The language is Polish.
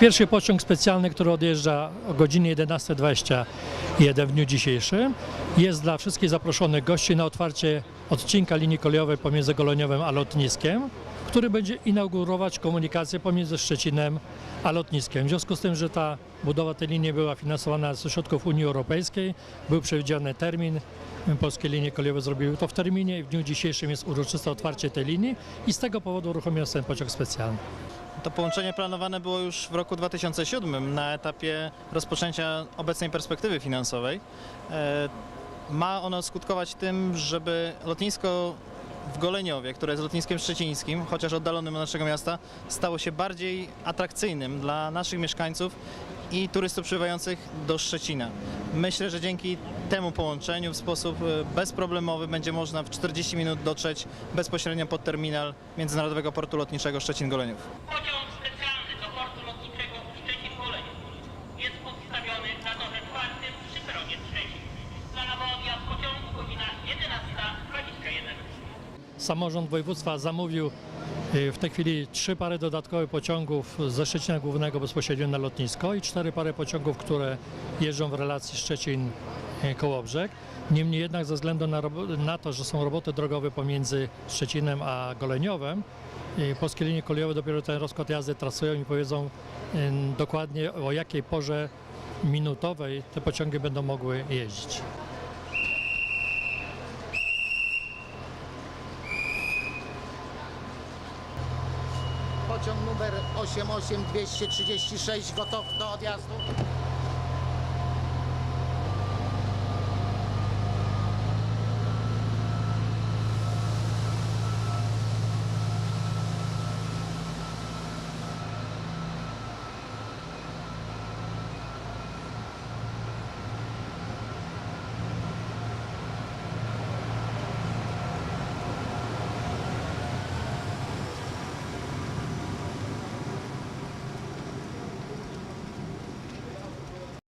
Pierwszy pociąg specjalny, który odjeżdża o godzinie 11.21 w dniu dzisiejszym, jest dla wszystkich zaproszonych gości na otwarcie odcinka linii kolejowej pomiędzy Goleniowem a lotniskiem, który będzie inaugurować komunikację pomiędzy Szczecinem a lotniskiem. W związku z tym, że ta budowa tej linii była finansowana ze środków Unii Europejskiej, był przewidziany termin, polskie linie kolejowe zrobiły to w terminie i w dniu dzisiejszym jest uroczyste otwarcie tej linii i z tego powodu uruchomiony ten pociąg specjalny. To połączenie planowane było już w roku 2007 na etapie rozpoczęcia obecnej perspektywy finansowej. E, Ma ono skutkować tym, żeby lotnisko w Goleniowie, które jest lotniskiem szczecińskim, chociaż oddalonym od naszego miasta, stało się bardziej atrakcyjnym dla naszych mieszkańców i turystów przybywających do Szczecina. Myślę, że dzięki temu połączeniu w sposób e, bezproblemowy będzie można w 40 minut dotrzeć bezpośrednio pod terminal Międzynarodowego Portu Lotniczego Szczecin-Goleniów. Pociąg specjalny do portu lotniczego Szczecin-Goleniów jest postawiony na torze czwartym przy peronie trzecim. Planowy odjazd pociągu godzina 11.21. Samorząd województwa zamówił w tej chwili trzy pary dodatkowych pociągów ze Szczecina Głównego bezpośrednio na lotnisko i cztery pary pociągów, które jeżdżą w relacji Szczecin-Kołobrzeg. Niemniej jednak ze względu na, na to, że są roboty drogowe pomiędzy Szczecinem a Goleniowem, y, polskie linie kolejowe dopiero ten rozkład jazdy trasują i powiedzą y, dokładnie o jakiej porze minutowej te pociągi będą mogły jeździć. Pociąg numer 88236 gotów do odjazdu.